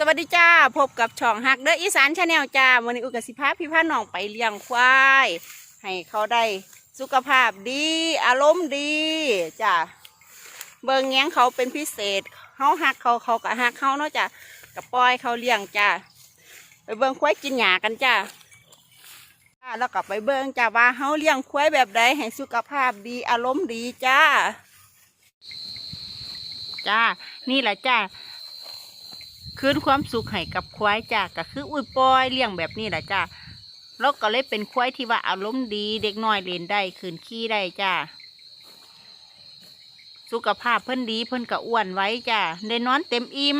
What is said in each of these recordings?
สวัสดีจ้า พบกับช่องฮักเดออีสานชาแนลจ้าวันนี้อุกสิภาพี่พาน้องไปเลี้ยงควาย ให้เขาได้สุขภาพดี อารมณ์ดีจ้าเบิ่งแง้งเขาเป็นพิเศษเขาหักเขาเขาก็หักเขาเนาะจ้ากับปล่อยเขาเลี้ยงจ้าไปเบิ่งควายกินหญ้ากันจ้าแล้วก็ไปเบิ่งจ้าว่าเขาเลี้ยงควายแบบใดให้สุขภาพดีอารมณ์ดีจ้า จ้า นี่แหละจ้า คืนความสุขให้กับควายจ้าก็คืออุ้ยปอยเลี้ยงแบบนี้แหละจ้าแล้วก็เลยเป็นควายที่ว่าอารมณ์ดีเด็กน้อยเล่นได้คืนขี้ได้จ้าสุขภาพเพิ่นดีเพิ่นก็อ้วนไว้จ้าได้นอนเต็มอิ่ม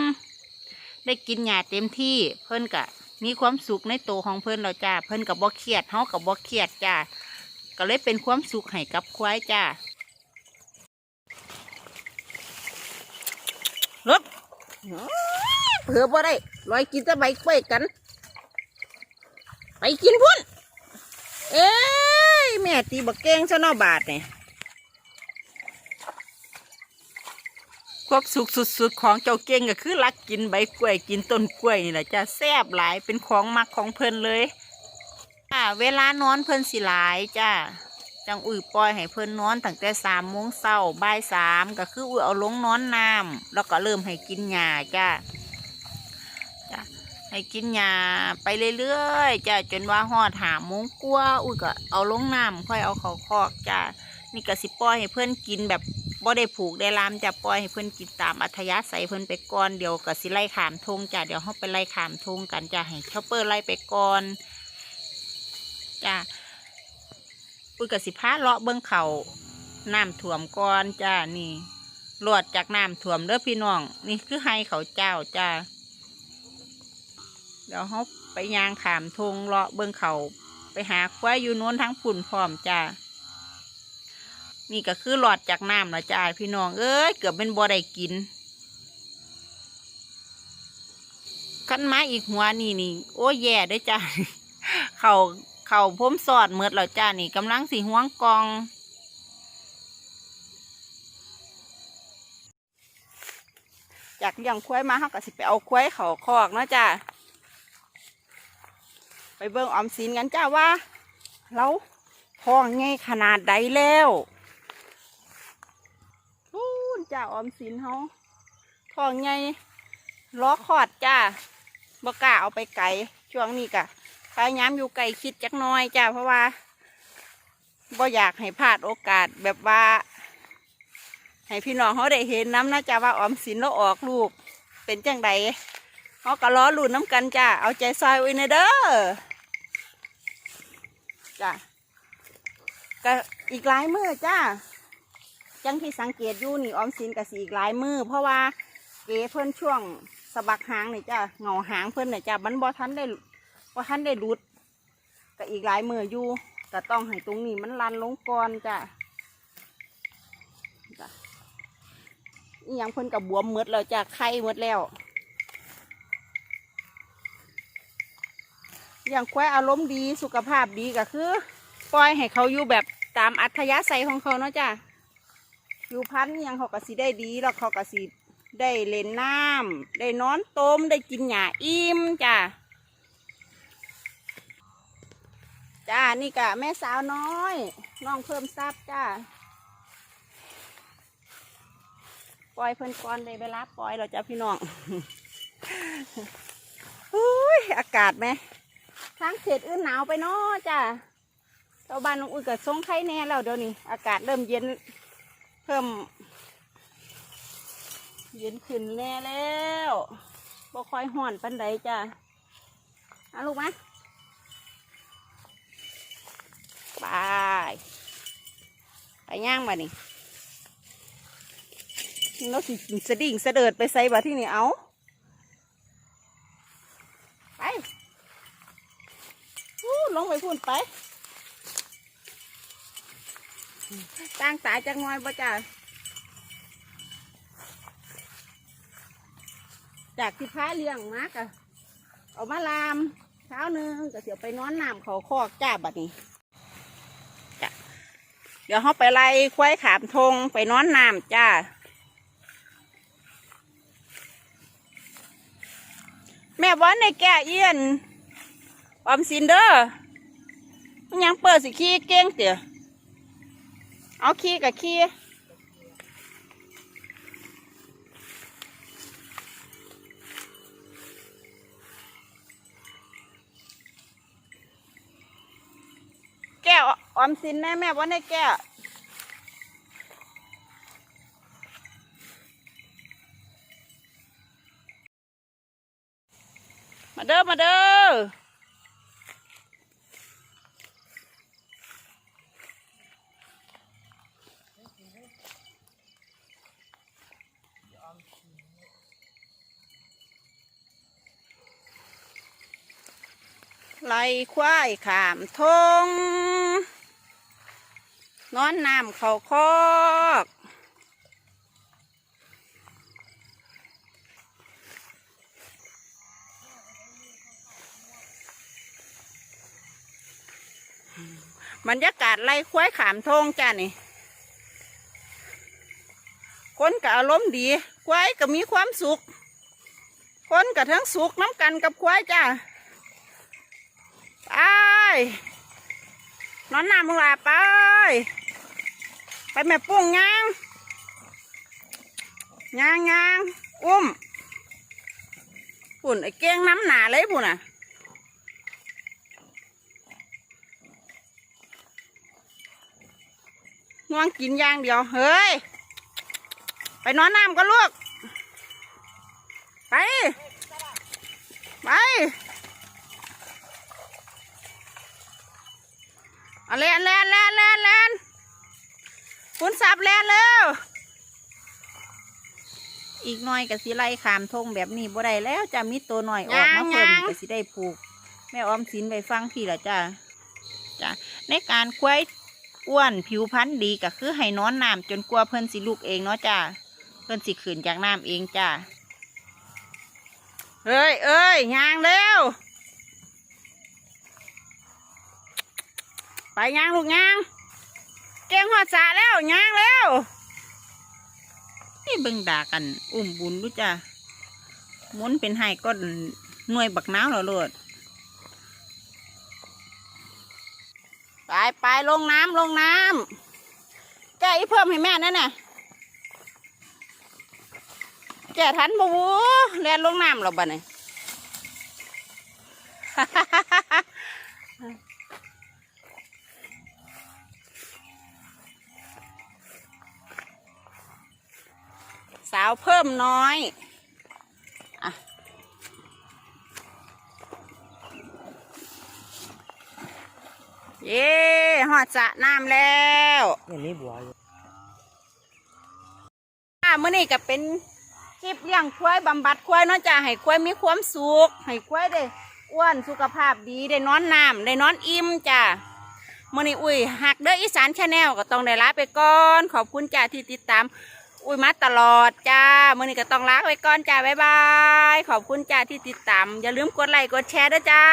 ได้กินหญ้าเต็มที่เพิ่นก็มีความสุขในตัวของเพิ่นแล้วจ้าเพิ่นกับบ่เครียดเฮากับบ่เครียดจ้าก็เลยเป็นความสุขให้กับควายจ้ารถ เผื่อบ่ได้ลอยกินแตะใบกล้วยกัน ไปกินพุ่น เอ้ย แม่ตีบักเก้งซะนอบาทเนี่ยความสุขสุดๆของเจ้าเก่งก็คือรักกินใบกล้วยกินต้นกล้วยนี่แหละจ้าแซ่บหลายเป็นของมักของเพิ่นเลยจ้าเวลานอนเพิ่นสิหลายจ้าจังอุ้ยปล่อยให้เพิ่นนอนตั้งแต่สามโมงเช้าบ่ายสามก็คืออุ้ยเอาลงนอนน้ำแล้วก็เริ่มให้กินหญ้าจ้า ให้กินยาไปเรื่อยๆจ้ะจนว่าหอดหาโมงกว่าอุ้ยก็เอาลงน้ำค่อยเอาเขาคอกจ้ะนี่ก็สิปล่อยให้เพื่อนกินแบบบ่ได้ผูกได้ลามจะปล่อยให้เพื่อนกินตามอัธยาศัยเพื่อนไปก่อนเดี๋ยวก็สิไล่ขามทงจ้ะเดี๋ยวเขาไปไล่ขามทงกันจ้ะให้ชอปเปอร์ไล่ไปก่อนจ้ะอุ้ยก็สิพาเลาะเบิ้องเขาน้ำท่วมก่อนจ้ะนี่หลวดจากน้ำท่วมเด้อพี่น้อง นี่คือให้เขาเจ้าจ้า เดี๋ยวเขาไปยางขามทงเลาะเบิ่งเขาไปหาควายอยู่โน้นทั้งฝุ่นพร้อมจ้านี่ก็คือหลอดจากน้ำละจ้าพี่น้องเอ้ยเกือบเป็นบ่อได้กินขั้นไม้อีกหัวนี่นี่โอ้ยแย่เด้จ้าเขาเขาพ้มสอดเมือดแล้วจ้านี่กำลังสีห่วงกองจากเลี้ยงควายมาเขาก็สิไปเอาควายเขาคอกเนาะจ้า ไปเบิ่งออมสินกันจ้าว่าเราท้องไงขนาดใดแล้วพูนจ้าออมสินเขาท้องไงล้อขอดจ้าบกล้าเอาไปไกลช่วงนี้กะพยายามอยู่ไกลคิดจักน้อยจ้าเพราะว่าบ่อยากให้พลาดโอกาสแบบว่า ให้พี่น้องเขาได้เห็นน้ำนะจ้าว่าออมสินเราออกลูกเป็นจังใดเขาก็ล้อลุ่นน้ำกันจ้าเอาใจซอยไว้ในเด้อ จ้ะก็อีกหลายมือจ้าจังที่สังเกตอยู่นี่ออมสินกับสีอีกหลายมือเพราะว่าเก๋เพิ่นช่วงสะบักหางนี่จ้าเหงาหางเพิ่นนี่จ้ามันบ่ทันได้บ่ทันได้รุดก็อีกหลายมืออยู่ก็ต้องให้ตรงนี้มันลันลงก่อนจ้าจ้ะอีหยังเพิ่นกับบวมหมดแล้วจ้าไข้หมดแล้ว อย่างควายอารมณ์ดีสุขภาพดีก็คือ ปล่อยให้เขาอยู่แบบตามอัธยาศัยของเขาเนาะจ้ะอยู่พันธุ์ยังเขาก็สิได้ดีแล้วเขาก็สิได้เล่นน้ำได้นอนต้มได้กินหญ้าอิ่มจ้ะจ้านี่กะแม่สาวน้อยน้องเพิ่มทรัพย์จ้าปล่อยเพิ่นก่อนได้เวลาปล่อยเราจะพี่น้องอุ้ยอากาศไหม ทางเขตอื่นหนาวไปเนาะจ้ะชาวบ้านน้องอุ้ยก็ทรงไข่แน่แล้วเดี๋ยวนี้ อากาศเริ่มเย็นเพิ่ม เย็นขึ้นแน่แล้วบ่ค่อยห่อนปันใดจ้ะเอาลูกไหมไปไปย่างมานี่เราสิสะดิ่งสะเดิดไปใส่บาที่นี่เอา ไป ลงไปพุ่นไปตั้งสายจังงอยบ่จ้าจากที่พาเลี้ยงมากะเอามาลามเช้าหนึงก็เสียวไปนอนน้ำเขาคอกจ้าบัดนี้จ้ะเดี๋ยวเขาไปไล่ควายขามทงไปนอนน้ำจ้าแม่วันในแก่เอียน ออมสินเด้อมันยังเปิดสิขี้เก่งเตี๋ยเอาขี้กับขี้แก้วออมสินแน่แม่วันในแก้วมาเด้อมาเด้อ ไล่ควายขามทงนอนน้ำเขาคอกบรรยากาศไล่ควายขามทงจ้านี่ คนก็อารมณ์ดี ควายก็มีความสุข คนก็ทั้งสุขน้ำกันกับควายจ้า นอนน้ำมึงลาไป ไปแม่ปุ้งยางยางยางอุ้มปุ่นไอ้เก้งน้ำหนาเลยปุ่นอะง่วงกินย่างเดียว เฮ้ย ไปนอนน้ำก็ลูก ไป ไป อาแลนแลนแลนแลนแลนคุณสับแลนเร็วอีกหน่อยกับสิไล่ขามทงแบบนี้บ่ได้แล้วจะมีตัวหน่อยออกมาเพิ่มกับสิได้ผูก แม่ออมสินไปฟังพี่ละจ้าจ้าในการควายอ้วนผิวพรรณดีก็คือให้นอนน้ำจนกลัวเพิ่นสิลูกเองเนาะจ้าเพิ่นสิขืนจากน้ำเองจ้าเฮ้ยเอ้ยยางเร็ว ไปยางลูกยาง เก่งหอดสาแล้วยางแล้ว นี่เบิ่งด่ากัน อุ้มบุญรู้จ้าหมุนเป็นไห้ก็หน่วยบักน้าวแล้วโลดไปไปลงน้ำลงน้ำแกอีเพิ่มให้แม่นั่นน่ะแกทันบูบูแล่นลงน้ำหรอบ้านี่ สาวเพิ่มน้อยอะเย่หอดสระน้ำแล้วนี่มีบัวอยู่อ่ามื่อนี้ก็เป็นคลิปเลี้ยงควายบำบัดควายเนาะจ้ะให้ควายมีความสุขให้ควายได้อ้วนสุขภาพดีได้นอนน้ำได้นอนอิ่มจ้ะมื่อนี้อุ้ยหักเด้ออีสานชาแนลก็ต้องได้ลาไปก่อน ขอบคุณจ้าที่ติดตาม อุ้ยมาตลอดจ้ามื่อนี้ก็ต้องลาไปก่อนจ้าบ๊ายบาย ขอบคุณจ้าที่ติดตาม อย่าลืมกดไลค์กดแชร์ด้วยจ้า